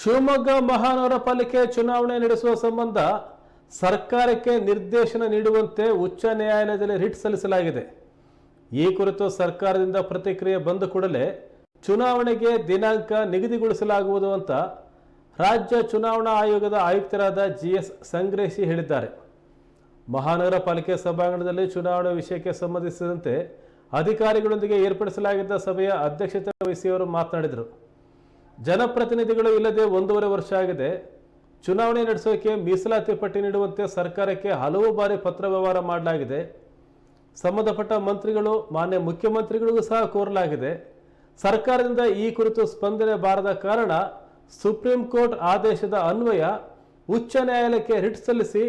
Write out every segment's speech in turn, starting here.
ಶಿವಮೊಗ್ಗ ಮಹಾನಗರ ಪಾಲಿಕೆ ಚುನಾವಣೆ ನಡೆಸುವ ಸಂಬಂಧ ಸರ್ಕಾರಕ್ಕೆ ನಿರ್ದೇಶನ ನೀಡುವಂತೆ ಉಚ್ಚ ನ್ಯಾಯಾಲಯದಲ್ಲಿ ರಿಟ್ ಸಲ್ಲಿಸಲಾಗಿದೆ. ಈ ಕುರಿತು ಸರ್ಕಾರದಿಂದ ಪ್ರತಿಕ್ರಿಯೆ ಬಂದ ಕೂಡಲೇ ಚುನಾವಣೆಗೆ ದಿನಾಂಕ ನಿಗದಿಗೊಳಿಸಲಾಗುವುದು ಅಂತ ರಾಜ್ಯ ಚುನಾವಣಾ ಆಯೋಗದ ಆಯುಕ್ತರಾದ ಜಿ ಎಸ್ ಸಂಗ್ರೇಶಿ ಹೇಳಿದ್ದಾರೆ. ಮಹಾನಗರ ಪಾಲಿಕೆ ಸಭಾಂಗಣದಲ್ಲಿ ಚುನಾವಣಾ ವಿಷಯಕ್ಕೆ ಸಂಬಂಧಿಸಿದಂತೆ ಅಧಿಕಾರಿಗಳೊಂದಿಗೆ ಏರ್ಪಡಿಸಲಾಗಿದ್ದ ಸಭೆಯ ಅಧ್ಯಕ್ಷತೆ ವಹಿಸಿ ಅವರು ಮಾತನಾಡಿದರು. ಜನಪ್ರತಿನಿಧಿಗಳು ಇಲ್ಲದೆ ಒಂದೂವರೆ ವರ್ಷ ಆಗಿದೆ. ಚುನಾವಣೆ ನಡೆಸೋಕೆ ಮೀಸಲಾತಿ ಪಟ್ಟಿ ನೀಡುವಂತೆ ಸರ್ಕಾರಕ್ಕೆ ಹಲವು ಬಾರಿ ಪತ್ರ ವ್ಯವಹಾರ ಮಾಡಲಾಗಿದೆ. ಸಂಬಂಧಪಟ್ಟ ಮಂತ್ರಿಗಳು, ಮಾನ್ಯ ಮುಖ್ಯಮಂತ್ರಿಗಳಿಗೂ ಸಹ ಕೋರಲಾಗಿದೆ. ಸರ್ಕಾರದಿಂದ ಈ ಕುರಿತು ಸ್ಪಂದನೆ ಬಾರದ ಕಾರಣ ಸುಪ್ರೀಂ ಕೋರ್ಟ್ ಆದೇಶದ ಅನ್ವಯ ಉಚ್ಚ ನ್ಯಾಯಾಲಯಕ್ಕೆ ರಿಟ್ ಸಲ್ಲಿಸಿ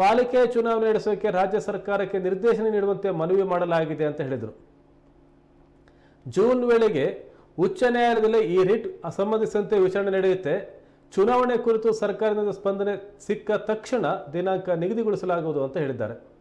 ಪಾಲಿಕೆ ಚುನಾವಣೆ ನಡೆಸೋಕೆ ರಾಜ್ಯ ಸರ್ಕಾರಕ್ಕೆ ನಿರ್ದೇಶನ ನೀಡುವಂತೆ ಮನವಿ ಮಾಡಲಾಗಿದೆ ಅಂತ ಹೇಳಿದರು. ಜೂನ್ ವೇಳೆಗೆ ಉಚ್ಚ ನ್ಯಾಯಾಲಯದಲ್ಲಿ ಈ ರಿಟ್ ಸಂಬಂಧಿಸಿದಂತೆ ವಿಚಾರಣೆ ನಡೆಯುತ್ತೆ. ಚುನಾವಣೆ ಕುರಿತು ಸರ್ಕಾರದಿಂದ ಸ್ಪಂದನೆ ಸಿಕ್ಕ ತಕ್ಷಣ ದಿನಾಂಕ ನಿಗದಿಗೊಳಿಸಲಾಗುವುದು ಅಂತ ಹೇಳಿದ್ದಾರೆ.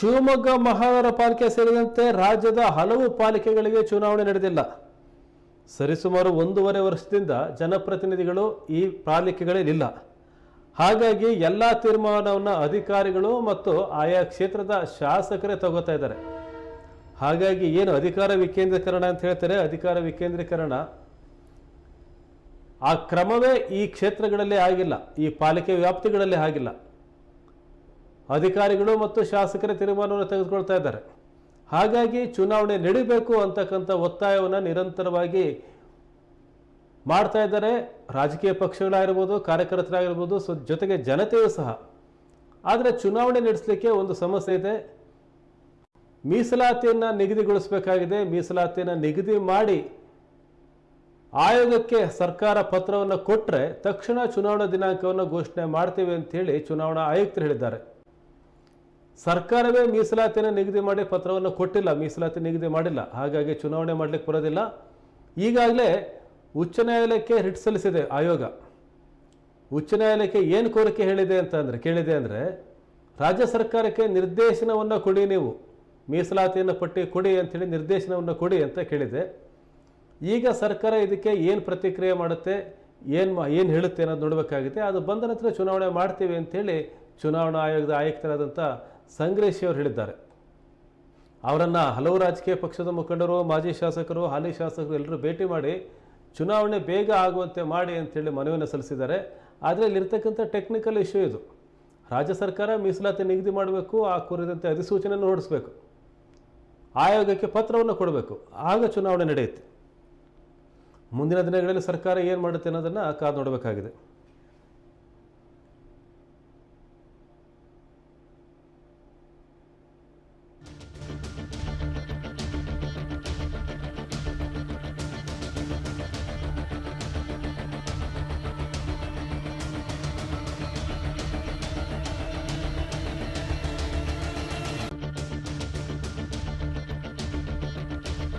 ಶಿವಮೊಗ್ಗ ಮಹಾನಗರ ಪಾಲಿಕೆ ಸೇರಿದಂತೆ ರಾಜ್ಯದ ಹಲವು ಪಾಲಿಕೆಗಳಿಗೆ ಚುನಾವಣೆ ನಡೆದಿಲ್ಲ. ಸರಿಸುಮಾರು ಒಂದೂವರೆ ವರ್ಷದಿಂದ ಜನಪ್ರತಿನಿಧಿಗಳು ಈ ಪಾಲಿಕೆಗಳಲ್ಲಿಲ್ಲ. ಹಾಗಾಗಿ ಎಲ್ಲ ತೀರ್ಮಾನವನ್ನು ಅಧಿಕಾರಿಗಳು ಮತ್ತು ಆಯಾ ಕ್ಷೇತ್ರದ ಶಾಸಕರೇ ತಗೋತಾ ಇದ್ದಾರೆ. ಹಾಗಾಗಿ ಏನು ಅಧಿಕಾರ ವಿಕೇಂದ್ರೀಕರಣ ಅಂತ ಹೇಳ್ತಾರೆ, ಅಧಿಕಾರ ವಿಕೇಂದ್ರೀಕರಣ ಆ ಕ್ರಮವೇ ಈ ಕ್ಷೇತ್ರಗಳಲ್ಲಿ ಆಗಿಲ್ಲ, ಈ ಪಾಲಿಕೆ ವ್ಯಾಪ್ತಿಗಳಲ್ಲಿ ಆಗಿಲ್ಲ. ಅಧಿಕಾರಿಗಳು ಮತ್ತು ಶಾಸಕರ ತೀರ್ಮಾನವನ್ನು ತೆಗೆದುಕೊಳ್ತಾ ಇದ್ದಾರೆ. ಹಾಗಾಗಿ ಚುನಾವಣೆ ನಡೀಬೇಕು ಅಂತಕ್ಕಂಥ ಒತ್ತಾಯವನ್ನು ನಿರಂತರವಾಗಿ ಮಾಡ್ತಾ ಇದ್ದಾರೆ. ರಾಜಕೀಯ ಪಕ್ಷಗಳಾಗಿರ್ಬೋದು, ಕಾರ್ಯಕರ್ತರಾಗಿರ್ಬೋದು, ಸೊ ಜೊತೆಗೆ ಜನತೆಯೂ ಸಹ. ಆದರೆ ಚುನಾವಣೆ ನಡೆಸಲಿಕ್ಕೆ ಒಂದು ಸಮಸ್ಯೆ ಇದೆ. ಮೀಸಲಾತಿಯನ್ನು ನಿಗದಿಗೊಳಿಸಬೇಕಾಗಿದೆ. ಮೀಸಲಾತಿಯನ್ನು ನಿಗದಿ ಮಾಡಿ ಆಯೋಗಕ್ಕೆ ಸರ್ಕಾರ ಪತ್ರವನ್ನು ಕೊಟ್ಟರೆ ತಕ್ಷಣ ಚುನಾವಣಾ ದಿನಾಂಕವನ್ನು ಘೋಷಣೆ ಮಾಡ್ತೀವಿ ಅಂತೇಳಿ ಚುನಾವಣಾ ಆಯುಕ್ತರು ಹೇಳಿದ್ದಾರೆ. ಸರ್ಕಾರವೇ ಮೀಸಲಾತಿಯನ್ನು ನಿಗದಿ ಮಾಡಿ ಪತ್ರವನ್ನು ಕೊಟ್ಟಿಲ್ಲ, ಮೀಸಲಾತಿ ನಿಗದಿ ಮಾಡಿಲ್ಲ. ಹಾಗಾಗಿ ಚುನಾವಣೆ ಮಾಡಲಿಕ್ಕೆ ಬರೋದಿಲ್ಲ. ಈಗಾಗಲೇ ಉಚ್ಚ ನ್ಯಾಯಾಲಯಕ್ಕೆ ರಿಟ್ ಸಲ್ಲಿಸಿದೆ ಆಯೋಗ. ಉಚ್ಚ ನ್ಯಾಯಾಲಯಕ್ಕೆ ಏನು ಕೋರಿಕೆ ಹೇಳಿದೆ ಅಂತ ಅಂದರೆ, ಕೇಳಿದೆ ಅಂದರೆ, ರಾಜ್ಯ ಸರ್ಕಾರಕ್ಕೆ ನಿರ್ದೇಶನವನ್ನು ಕೊಡಿ ನೀವು. ಮೀಸಲಾತಿಯನ್ನು ಪಟ್ಟಿ ಕೊಡಿ ಅಂಥೇಳಿ ನಿರ್ದೇಶನವನ್ನು ಕೊಡಿ ಅಂತ ಕೇಳಿದೆ. ಈಗ ಸರ್ಕಾರ ಇದಕ್ಕೆ ಏನು ಪ್ರತಿಕ್ರಿಯೆ ಮಾಡುತ್ತೆ, ಏನು ಏನು ಹೇಳುತ್ತೆ ಅನ್ನೋದು ನೋಡಬೇಕಾಗಿದೆ ಅದು ಬಂದ ನಂತರ ಚುನಾವಣೆ ಮಾಡ್ತೀವಿ ಅಂಥೇಳಿ ಚುನಾವಣಾ ಆಯೋಗದ ಆಯುಕ್ತರಾದಂಥ ಸಂಗ್ರೇಶಿ ಅವರು ಹೇಳಿದ್ದಾರೆ. ಅವರನ್ನು ಹಲವು ರಾಜಕೀಯ ಪಕ್ಷದ ಮುಖಂಡರು, ಮಾಜಿ ಶಾಸಕರು, ಹಾಲಿ ಶಾಸಕರು ಎಲ್ಲರೂ ಭೇಟಿ ಮಾಡಿ ಚುನಾವಣೆ ಬೇಗ ಆಗುವಂತೆ ಮಾಡಿ ಅಂತೇಳಿ ಮನವಿಯನ್ನು ಸಲ್ಲಿಸಿದ್ದಾರೆ. ಆದರೆ ಇಲ್ಲಿರ್ತಕ್ಕಂಥ ಟೆಕ್ನಿಕಲ್ ಇಶ್ಯೂ ಇದು. ರಾಜ್ಯ ಸರ್ಕಾರ ಮೀಸಲಾತಿ ನಿಗದಿ ಮಾಡಬೇಕು, ಆ ಕುರಿತಂತೆ ಅಧಿಸೂಚನೆಯನ್ನು ಹೊರಡಿಸಬೇಕು. ಆಯೋಗಕ್ಕೆ ಪತ್ರವನ್ನು ಕೊಡಬೇಕು. ಆಗ ಚುನಾವಣೆ ನಡೆಯುತ್ತೆ. ಮುಂದಿನ ದಿನಗಳಲ್ಲಿ ಸರ್ಕಾರ ಏನು ಮಾಡುತ್ತೆ ಅನ್ನೋದನ್ನು ಕಾದು ನೋಡಬೇಕಾಗಿದೆ.